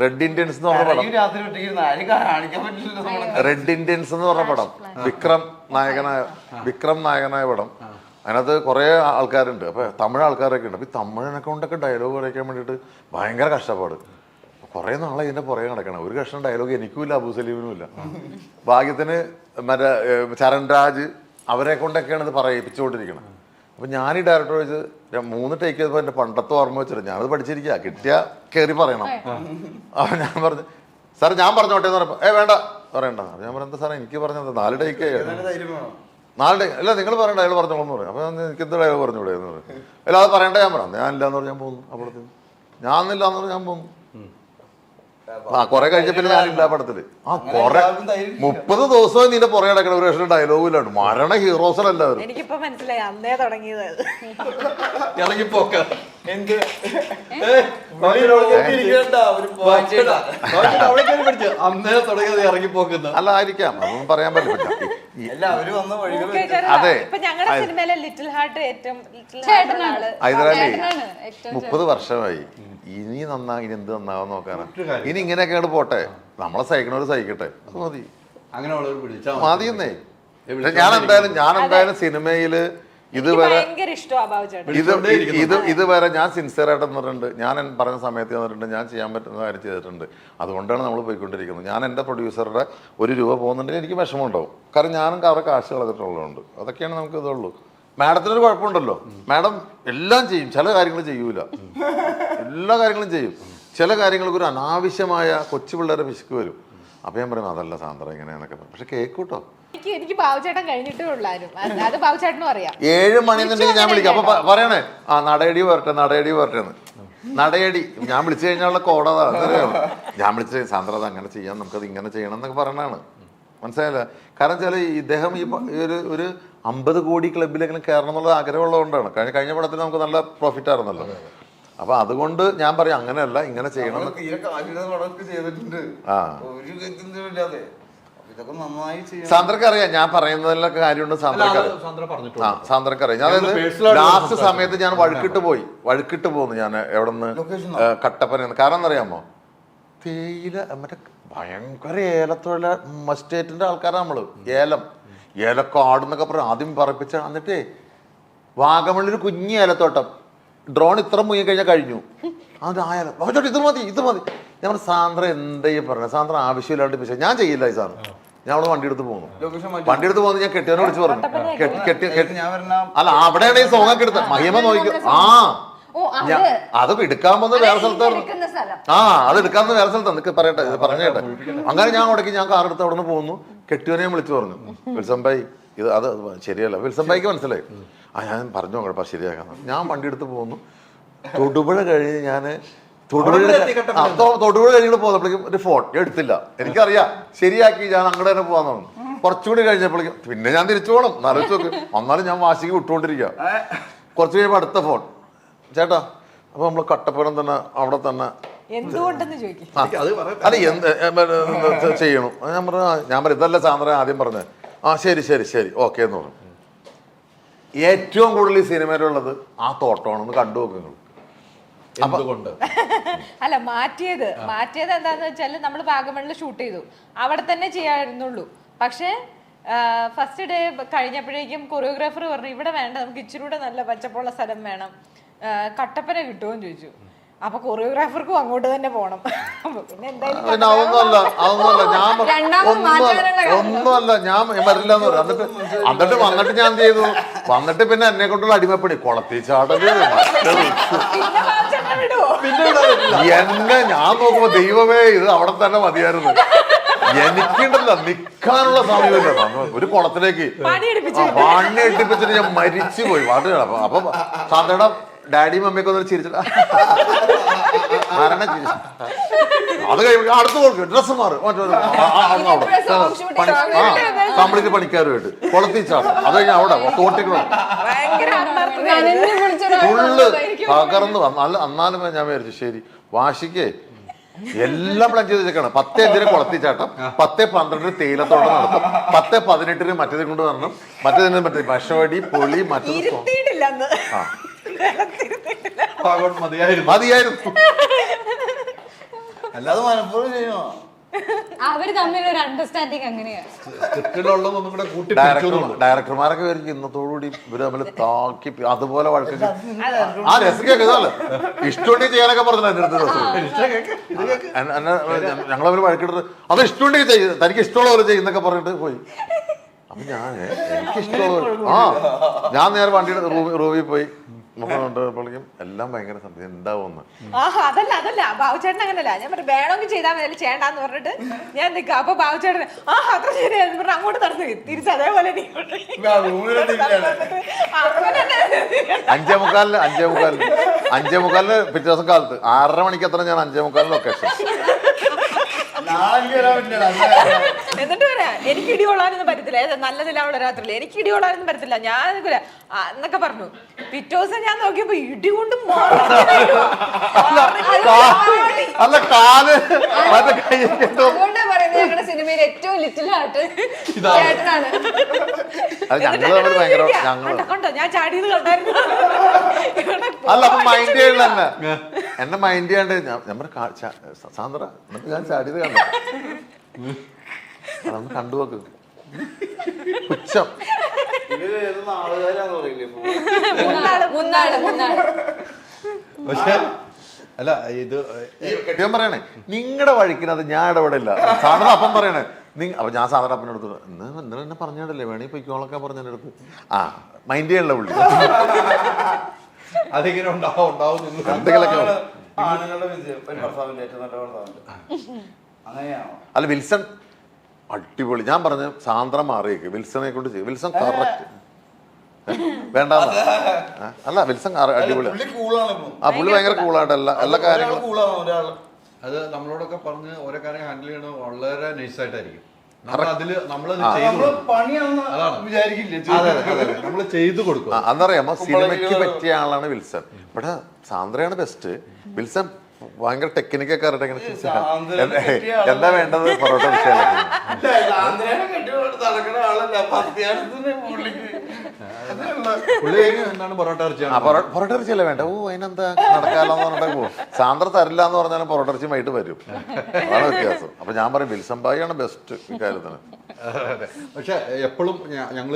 Red Indians എന്ന് പറഞ്ഞ പടം. റെഡ് ഇന്ത്യൻസ് എന്ന് പറഞ്ഞ പടം. വിക്രം നായകനായ വിക്രം നായകനായ പടം. അതിനകത്ത് കുറേ ആൾക്കാരുണ്ട്. അപ്പൊ തമിഴ് ആൾക്കാരൊക്കെ ഉണ്ട്. അപ്പൊ ഈ തമിഴിനെ കൊണ്ടൊക്കെ ഡയലോഗ് പറയിക്കാൻ വേണ്ടിയിട്ട് ഭയങ്കര കഷ്ടപ്പാട്. കുറേ നാളെ ഇതിന്റെ പുറകെ നടക്കണം. ഒരു കഷ്ണം ഡയലോഗ് എനിക്കും ഇല്ല അബു സലീമിനും ഇല്ല ഭാഗ്യത്തിന് മറ്റേ ചരൺരാജ് അവരെ കൊണ്ടൊക്കെയാണ് ഇത് പറയിപ്പിച്ചുകൊണ്ടിരിക്കുന്നത് അപ്പൊ ഞാൻ ഈ ഡയറക്ടർ വെച്ച് മൂന്ന് ടേക്ക് ചെയ്തപ്പോൾ എന്റെ പണ്ടത്തെ ഓർമ്മ വെച്ചിട്ട് ഞാനത് പഠിച്ചിരിക്കുക കിട്ടിയ കയറി പറയണം. അപ്പൊ ഞാൻ പറഞ്ഞു സാർ ഞാൻ പറഞ്ഞോട്ടെ എന്ന് പറഞ്ഞപ്പോൾ ഏ വേണ്ട പറയണ്ട. അപ്പൊ ഞാൻ പറഞ്ഞ സാറേ എനിക്ക് പറഞ്ഞത് നാല് ടേക്ക് നാല് ടേക്ക് അല്ല നിങ്ങൾ പറയണ്ട അയാൾ പറഞ്ഞോളൂ എന്ന് പറയും. അപ്പൊ എനിക്ക് എന്ത് ഡയലോഗ് പറഞ്ഞോളൂ എന്ന് പറയും. അല്ല അത് പറയണ്ട ഞാൻ പറഞ്ഞു. ഞാൻ ഇല്ലാന്ന് പറഞ്ഞ് ഞാൻ പോകുന്നു അപ്പോഴത്തേക്കും ഞാൻ ഇല്ലാന്ന് എന്ന് പറഞ്ഞ് ഞാൻ പോകുന്നു. ആ കൊറേ കഴിഞ്ഞ പിന്നെ ഞാനില്ല ആ പടത്തിൽ. ആ കൊറേ മുപ്പത് ദിവസമായി നിന്റെ പുറകെ നടക്കണ ഒരു പക്ഷേ ഡയലോഗും ഇല്ല. മരണ ഹീറോസനല്ലാവരും എനിക്കിപ്പോ മനസ്സിലായി അന്നേ തുടങ്ങിയത്. ഇറങ്ങിപ്പോക്ക. എന്ത്? അന്നേ തുടങ്ങിയത് ഇറങ്ങിപ്പോക്കുന്ന. അല്ല ആയിരിക്കാം. അതൊന്നും പറയാൻ പറ്റില്ല. അതെ. ഇപ്പൊ ഞങ്ങളുടെ സിനിമയിലെ ലിറ്റിൽ ഹാർട്ട് ഏറ്റവും ലിറ്റിൽ ചേട്ടനാണ്. ആൾ ഹൈദരാലി മുപ്പത് വർഷമായി. ഇനി നന്നാ ഇനി എന്ത് നന്നാവാൻ നോക്കാനാ. ഇനി ഇങ്ങനെയൊക്കെ കേട് പോട്ടെ. നമ്മളെ സഹിക്കണവര് സഹിക്കട്ടെ. അത് മതി. അങ്ങനെ മതിയെന്നേ. പക്ഷെ ഞാൻ എന്തായാലും ഞാൻ എന്തായാലും സിനിമയിൽ ഇതുവരെ ഇത് ഇത് ഇതുവരെ ഞാൻ സിൻസിയർ ആയിട്ട് നിന്നിട്ടുണ്ട് ഞാൻ പറഞ്ഞ സമയത്ത് തന്നിട്ടുണ്ട് ഞാൻ ചെയ്യാൻ പറ്റുന്ന കാര്യം ചെയ്തിട്ടുണ്ട്. അതുകൊണ്ടാണ് നമ്മൾ പോയിക്കൊണ്ടിരിക്കുന്നത്. ഞാൻ എന്റെ പ്രൊഡ്യൂസറുടെ ഒരു രൂപ പോകുന്നുണ്ടെങ്കിൽ എനിക്ക് വിഷമമുണ്ടാവും. കാരണം ഞാനും അവരെ കാശ് കളഞ്ഞിട്ടുള്ളതുകൊണ്ട്. അതൊക്കെയാണ് നമുക്ക് ഇതുള്ളൂ. മാഡത്തിനൊരു കുഴപ്പമുണ്ടല്ലോ. മാഡം എല്ലാം ചെയ്യും. ചില കാര്യങ്ങൾ ചെയ്യൂല. എല്ലാ കാര്യങ്ങളും ചെയ്യും. ചില കാര്യങ്ങൾക്ക് ഒരു അനാവശ്യമായ കൊച്ചു പിള്ളേരെ വിശക്ക് വരും. അപ്പം ഞാൻ പറയും അതല്ല സാന്ദ്ര ഇങ്ങനെയെന്നൊക്കെ പറയും. പക്ഷെ കേൾക്കൂട്ടോ എനിക്ക് എനിക്ക് ബാബുചേട്ടൻ കഴിഞ്ഞിട്ടേ അത് ബാബുചേട്ടനും അറിയാം. ഏഴ് മണി എന്നുണ്ടെങ്കിൽ ഞാൻ വിളിക്കാം. അപ്പൊ പറയണേ. ആ നടയടി വരട്ടെ നടയടി വരട്ടെ നടയടി. ഞാൻ വിളിച്ചു കഴിഞ്ഞാൽ കോടതാ ഞാൻ വിളിച്ചു സാന്ദ്ര അത് അങ്ങനെ ചെയ്യാം. നമുക്കത് ഇങ്ങനെ ചെയ്യണം എന്നൊക്കെ പറയണതാണ്. മനസ്സിലായില്ല? കാരണം വെച്ചാൽ ഇദ്ദേഹം ഈ ഒരു ഒരു അമ്പത് കോടി ക്ലബിലെങ്കിലും കയറണം എന്നുള്ള ആഗ്രഹമുള്ളതുകൊണ്ടാണ്. കഴിഞ്ഞ കഴിഞ്ഞ പടത്തിൽ നമുക്ക് നല്ല പ്രോഫിറ്റ് ആയിരുന്നല്ലോ. അപ്പൊ അതുകൊണ്ട് ഞാൻ പറയും അങ്ങനെയല്ല ഇങ്ങനെ ചെയ്യണം. സാന്ദ്രക്ക് അറിയാം ഞാൻ പറയുന്നതിലൊക്കെ കാര്യമുണ്ട് സാന്ദ്രക്ക്. അറിയാം ആ പറഞ്ഞിട്ടുണ്ട് സാന്ദ്രക്ക് അറിയാം. ഞാൻ ലാസ്റ്റ്. സമയത്ത് ഞാൻ വഴുക്കിട്ട് പോയി. വഴുക്കിട്ട് പോന്നു ഞാൻ എവിടെ നിന്ന്. കട്ടപ്പന കാരണം എന്നറിയാമോ തേയില മറ്റേ ഭയങ്കര ഏലത്തൊഴില മസ്റ്റേറ്റിന്റെ ആൾക്കാരാണ് നമ്മൾ. ഏലം. ഏലക്കാട് എന്നൊക്കെ പറഞ്ഞു ആദ്യം പറപ്പിച്ച എന്നിട്ടേ വാഗമണ്ണിൽ കുഞ്ഞി ഏലത്തോട്ടം. ഡ്രോൺ ഇത്ര മുങ്ങി കഴിഞ്ഞാൽ കഴിഞ്ഞു. അത് ആയാലും ചോട്ടെ ഇത് മതി ഇത് മതി. ഞാൻ പറഞ്ഞു, സാന്ദ്ര എന്തെയും പറഞ്ഞു? പറഞ്ഞത് സാന്ദ്ര ആവശ്യമില്ലാണ്ട് പക്ഷേ ഞാൻ ചെയ്യില്ല ഈ സാധനം. ഞാൻ അവിടെ വണ്ടി എടുത്ത് പോകുന്നു വണ്ടി എടുത്ത് പോകുന്നത് ഞാൻ കെട്ടിയവനെ വിളിച്ച് പറഞ്ഞു. കെട്ടി കെട്ടി അല്ല അവിടെയാണ് ഈ സോങ്ങൊക്കെ എടുത്തത്. മഹിമ നോക്കി ആ. അത് എടുക്കാൻ വന്ന് വേറെ സ്ഥലത്ത് ആ അത് എടുക്കാൻ വേറെ സ്ഥലത്താണ് നിനക്ക് പറയട്ടെ ഇത് പറഞ്ഞേട്ടെ അങ്ങനെ ഞാൻ ഉടക്കി ഞാൻ കാർ എടുത്ത് അവിടെ നിന്ന് പോകുന്നു കെട്ടിയവനെ വിളിച്ചു പറഞ്ഞു. വിൽസംബായി ഇത് അത് ശരിയല്ല. വിൽസംബായിക്ക് മനസ്സിലായി. ആ ഞാൻ പറഞ്ഞു നോക്കട്ടെ ശരിയാക്കാം ഞാൻ വണ്ടി എടുത്ത് പോകുന്നു തൊടുപുഴ കഴിഞ്ഞ് ഞാൻ തൊടുപുഴ തൊടുപുഴ കഴിഞ്ഞ് പോകുന്നപ്പോഴേക്കും ഒരു ഫോൺ എടുത്തില്ല. എനിക്കറിയാം ശരിയാക്കി ഞാൻ അങ്ങോട്ട് തന്നെ പോകാൻ തോന്നുന്നു കുറച്ചുകൂടി കഴിഞ്ഞപ്പോഴേക്കും പിന്നെ ഞാൻ തിരിച്ചു പോകണം നരച്ചു നോക്ക്. എന്നാലും ഞാൻ വാശിക്ക് വിട്ടുകൊണ്ടിരിക്കുക കുറച്ച് കഴിയുമ്പോൾ അടുത്ത ഫോൺ. ചേട്ടാ അപ്പൊ നമ്മൾ കട്ടപ്പുറം തന്നെ അവിടെ തന്നെ. എന്തുകൊണ്ടെന്ന് ചോദിക്കും. ആ, അത് അല്ല എന്ത് ഏ, ഏ, ഏ, ചെയ്യണു. ആ, ഞാൻ പറഞ്ഞു ആ, ഞാൻ പറഞ്ഞു ഇതല്ല സാന്ദ്ര ആദ്യം പറഞ്ഞത്. ആ ശരി ശരി ശരി ഓക്കെ എന്ന് പറഞ്ഞു. ഏറ്റവും കൂടുതൽ ഈ സിനിമയിലുള്ളത് ആ തോട്ടമാണെന്ന് കണ്ടു നോക്ക് നിങ്ങൾ എന്തുകൊണ്ട്? അല്ല മാറ്റിയത് മാറ്റിയത് എന്താന്ന് വെച്ചാൽ നമ്മൾ വാഗമണിൽ ഷൂട്ട് ചെയ്തു. അവിടെ തന്നെ ചെയ്യാറുള്ളൂ പക്ഷേ ഫസ്റ്റ് ഡേ കഴിഞ്ഞപ്പോഴേക്കും കൊറിയോഗ്രാഫർ പറഞ്ഞു ഇവിടെ വേണ്ട നമുക്ക് ഇച്ചിരി കൂടെ നല്ല പച്ചപ്പുള്ള സ്ഥലം വേണം. കട്ടപ്പന കിട്ടുമോ? എന്ന് ചോദിച്ചു. അപ്പൊ കൊറിയോഗ്രാഫർക്കും അങ്ങോട്ട് തന്നെ പോണം. പിന്നെ എന്തായാലും പിന്നെ അതൊന്നുമല്ല അതൊന്നുമല്ല ഞാൻ ഒന്നുമല്ല ഒന്നുമല്ല ഞാൻ വരില്ല എന്ന് എന്നിട്ട് എന്നിട്ട് വന്നിട്ട് ഞാൻ എന്ത് ചെയ്തു? വന്നിട്ട് പിന്നെ എന്നെ കൊണ്ടുള്ള അടിമപ്പണി കുളത്തി ചാടൽ മറ്റേത് പിന്നെ എന്നെ ഞാൻ നോക്കുമ്പോ ദൈവമേ ഇത് അവിടെ തന്നെ മതിയായിരുന്നു. എനിക്കുണ്ടല്ലോ നിക്കാനുള്ള സമയമില്ല ഒരു കുളത്തിലേക്ക് പണി എടുപ്പിച്ചിട്ട് ഞാൻ മരിച്ചു പോയി പാട്ട് അപ്പൊ സാന്ദ്രയുടെ ഡാഡി മമ്മിയൊക്കെ ഒന്ന് ചിരിച്ചിട്ട്. മരണ ചിരി. അത് കഴിയുമ്പോൾ അടുത്ത് കൊടുക്കും. ഡ്രസ്സ് മാറും. അവിടെ. കംപ്ലീറ്റ് പണിക്കാരുമായിട്ട്. കൊളത്തിച്ചാണ് അത് കഴിഞ്ഞാൽ അവിടെ തോട്ടിക്കണം ഫുള്ള് പകർന്നു വന്നു. അന്നാലും എന്നാലും ഞാൻ വിചാരിച്ചു ശരി വാശിക്കേ. എല്ലാം പ്ലാൻ ചെയ്ത് വെച്ചേക്കാണ്. പത്ത് അഞ്ചിന് കുളത്തിച്ചാട്ടം പത്ത് പന്ത്രണ്ടിന് തേയിലത്തോട്ടം നടത്തും. പത്ത് പതിനെട്ടിന് മറ്റേതിനെ കൊണ്ട് വരണം. മറ്റേതിന് മറ്റേ ഭക്ഷവടി പൊളി മറ്റേ ആ. മതിയായിരുന്നു. അല്ലാതെ മനഃപൂർവം ചെയ്യുമോ? അവർ തമ്മിൽ ഒരു അണ്ടർസ്റ്റാൻഡിങ് അങ്ങനെയാണ് ഡയറക്ടർമാരൊക്കെ വരും ഇന്നത്തോടുകൂടി ഇവർ തമ്മിൽ താക്കി അതുപോലെ വഴക്ക് ആ രസം ഇതല്ല? ഇഷ്ടമുണ്ടെങ്കിൽ ചെയ്യാനൊക്കെ പറഞ്ഞു എന്റെ അടുത്ത് രസം ഞങ്ങൾ അവർ വഴക്കിട്ട് അത് ഇഷ്ടമുണ്ടെങ്കിൽ ചെയ്യും തനിക്ക് ഇഷ്ടമുള്ള പോലെ ചെയ്യുന്നൊക്കെ പറഞ്ഞിട്ട് പോയി. അപ്പൊ ഞാൻ എനിക്ക് ഇഷ്ടമുള്ള ആ ഞാൻ നേരെ വണ്ടിയുടെ റൂമിൽ പോയി. മുഖം എല്ലാം ഭയങ്കര എന്താവുമെന്ന്. ആഹാ അതല്ല അതല്ല. ബാബുചേട്ടൻ അങ്ങനല്ല. ഞാൻ പറഞ്ഞു വേണമെങ്കിൽ ചെയ്താൽ മതി. ചെയ്യണ്ടെന്ന് പറഞ്ഞിട്ട് ഞാൻ നിൽക്കാം അപ്പൊ ബാബുചേട്ടൻ ആ അത്ര ശരിയായിരുന്നു പറഞ്ഞു അങ്ങോട്ട് നടന്നു തിരിച്ച് അതേപോലെ. അഞ്ചേ മുക്കാലിന് അഞ്ചേ മുക്കാലിന്. അഞ്ചേ മുക്കാലിന് പിറ്റേ ദിവസം കാലത്ത്. ആറര മണിക്ക് എത്ര ഞാൻ അഞ്ചേ മുക്കാലിന് ലൊക്കേഷൻ നാളെ എനിക്ക് വരാൻ പറ്റില്ല എന്നിട്ട് പറയാ എനിക്ക് ഇടി കൊള്ളാനൊന്നും പറ്റത്തില്ല. ഏത് നല്ലതിലാവുള്ള രാത്രി എനിക്ക് ഇടി കൊള്ളാനൊന്നും പറ്റത്തില്ല. ഞാൻ എന്നൊക്കെ പറഞ്ഞു. പിറ്റേ ദിവസം ഞാൻ നോക്കിയപ്പോ ഇടി കൊണ്ട്. അല്ല കാൽ മറ്റേ കൈ കെട്ടോ അതുകൊണ്ടാ പറയുന്നത് ഞങ്ങളുടെ സിനിമയിൽ ഏറ്റവും ലിറ്റിൽ ഹാർട്ട് ചേട്ടനാണ്. കണ്ടോ, ഞാൻ ചാടിയത് കണ്ടായിരുന്നു. അല്ല മൈൻഡ് ചെയ്യണ്ട എന്നെ മൈൻഡ് ചെയ്യാണ്ട് ഞാൻ പറഞ്ഞു, സാന്ദ്ര എന്നിട്ട് ഞാൻ ചാടിയത് കണ്ടു? അതൊന്ന് കണ്ടു നോക്ക്. പുച്ഛം. പക്ഷെ അല്ല ഇത് ഞാൻ പറയണേ നിങ്ങളുടെ വഴിക്കിനത് ഞാൻ ഇടപെടില്ല. സാധാരണ അപ്പം പറയണേ നി അപ്പൊ ഞാൻ സാധാരണ അപ്പന്റെ അടുത്ത് ഇന്ന് ഇന്നലെ എന്നെ പറഞ്ഞിടല്ലേ വേണേ പൊയ്ക്കോളൊക്കെ പറഞ്ഞ അടുത്ത്. ആ മൈൻഡ് ചെയ്യണല്ലോ പുള്ളി. അതിങ്ങനെ ഉണ്ടാവും ഉണ്ടാവും നിങ്ങൾ എന്തെങ്കിലുമൊക്കെ അതാണ് ആണുങ്ങളുടെ വിജയം. ഒരു ഭർത്താവിന്റെ ഏറ്റവും നല്ല ഭർത്താവിന്റെ അങ്ങനെയാണോ? അല്ല വിൽസൺ അടിപൊളി. ഞാൻ പറഞ്ഞ സാന്ദ്ര മാറിയേക്ക്. വിൽസനെ കൊണ്ട് ചെയ്യും. വിൽസൺ കറക്റ്റ് വേണ്ട അല്ല വിൽസൺ അടിപൊളി കൂളാണ് ആ പുള്ളി ഭയങ്കര കൂളായിട്ട് എല്ലാ എല്ലാ കാര്യങ്ങളും കൂളാണ് അത് നമ്മളോടൊക്കെ പറഞ്ഞ് ഓരോ കാര്യം ഹാൻഡിൽ ചെയ്യണത് വളരെ നൈസായിട്ടായിരിക്കും അന്നറിയാമോ സിനിമയ്ക്ക് പറ്റിയ ആളാണ് വിൽസൺ. ഇവിടെ സാന്ദ്രയാണ് ബെസ്റ്റ് വിൽസൺ ഭയങ്കര ടെക്നിക്കൊക്കെ അറിയട്ടെ എന്താ- വേണ്ടത്? പൊറോട്ട വിഷയമല്ല പൊറോട്ട ഇറച്ചിയല്ലേ വേണ്ട? ഓ അതിനെന്താ നടക്കാലെന്ന് പറഞ്ഞിട്ട് പോകും സാന്ദ്ര തരില്ല എന്ന് പറഞ്ഞാലും പൊറോട്ട ഇറച്ചി വൈകിട്ട് വരും. അതാണ് വ്യത്യാസം. അപ്പൊ ഞാൻ പറയും വിൽസംബായിയാണ് ബെസ്റ്റ് ഇക്കാര്യത്തിന് അതെ. പക്ഷെ എപ്പോഴും ഞങ്ങൾ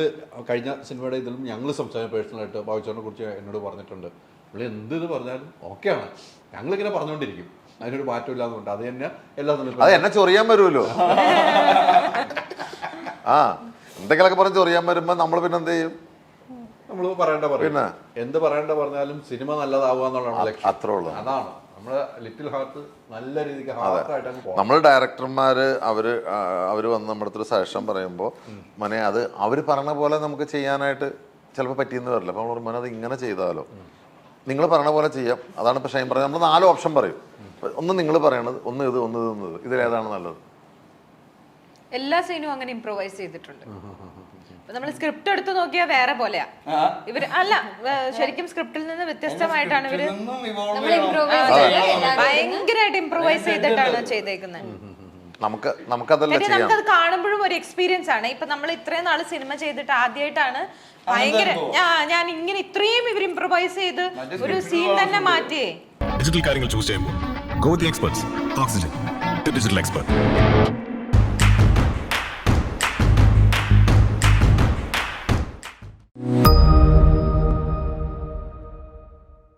കഴിഞ്ഞ സിനിമയുടെ ഇതിലും ഞങ്ങൾ സംസാരിച്ച പേഴ്സണലായിട്ട് ബാബുച്ചോനെ കുറിച്ച് എന്നോട് പറഞ്ഞിട്ടുണ്ട്. പുള്ളി എന്ത് ഇത് പറഞ്ഞാലും ഓക്കെയാണ്. ഞങ്ങളിങ്ങനെ പറഞ്ഞുകൊണ്ടിരിക്കും അതിനൊരു മാറ്റം ഇല്ലാന്നുണ്ട് അത് തന്നെ എല്ലാ അത് എന്നെ ചൊറിയാൻ വരുമല്ലോ. ആ എന്തെങ്കിലുമൊക്കെ പറഞ്ഞ് ചൊറിയാൻ വരുമ്പോൾ നമ്മൾ പിന്നെ എന്ത് ചെയ്യും? നമ്മൾ പറയേണ്ട പറയും. എന്ത് പറയേണ്ട പറഞ്ഞാലും സിനിമ നല്ലതാവുക എന്നുള്ളതാണ് ലക്ഷ്യം. അത്രേ ഉള്ളൂ അതാണ്. നമ്മുടെ ലിറ്റിൽ ഹാർട്ട് നല്ല രീതിക്ക് ഹാർട്ടായിട്ട് നമ്മൾ ഡയറക്ടർമാര് അവർ അവർ വന്ന് നമ്മുടെ അടുത്തൊരു സജഷൻ പറയുമ്പോൾ മനെ അത് അവർ പറഞ്ഞ പോലെ നമുക്ക് ചെയ്യാനായിട്ട് ചിലപ്പോൾ പറ്റിയെന്ന് വരില്ല. അപ്പോൾ നമ്മൾ മനെ അത് ഇങ്ങനെ ചെയ്താലോ? നിങ്ങൾ പറഞ്ഞ പോലെ ചെയ്യാം. അതാണ് ഇപ്പൊ ഷൈൻ പറഞ്ഞത്. നമ്മൾ നാല് ഓപ്ഷൻ പറയും. ഒന്ന് നിങ്ങൾ പറയണത് ഒന്ന് ഇത് ഒന്ന് ഇത് ഒന്ന് ഇത്. ഇതിലേതാണ് നല്ലത്? എല്ലാ സീനും അങ്ങനെ ഇംപ്രൂവൈസ് ചെയ്തിട്ടുണ്ട്. നമ്മൾ സ്ക്രിപ്റ്റ് എടുത്ത് നോക്കിയാൽ വേറെ പോലെയാ. ഇവർ അല്ല ശരിക്കും സ്ക്രിപ്റ്റിൽ നിന്ന് വ്യത്യസ്തമായിട്ടാണ് ഇവർ ഭയങ്കരമായിട്ട് ഇംപ്രൂവൈസ് ചെയ്തിട്ടാണ് ചെയ്തേക്കുന്നത് നമുക്ക് നമുക്കതല്ല നമുക്കത് കാണുമ്പോഴും ഒരു എക്സ്പീരിയൻസ് ആണ്. ഇപ്പൊ നമ്മൾ ഇത്രയും നാൾ സിനിമ ചെയ്തിട്ട് ആദ്യമായിട്ടാണ് ഭയങ്കര ഞാൻ ഇങ്ങനെ ഇത്രയും ഇവർ ഇംപ്രൂവൈസ് ചെയ്ത് ഒരു സീൻ തന്നെ മാറ്റിയേ. ഡിജിറ്റൽ കാര്യങ്ങൾ ചൂസ് ചെയ്യുമ്പോൾ. Go the experts Oxygen digital expert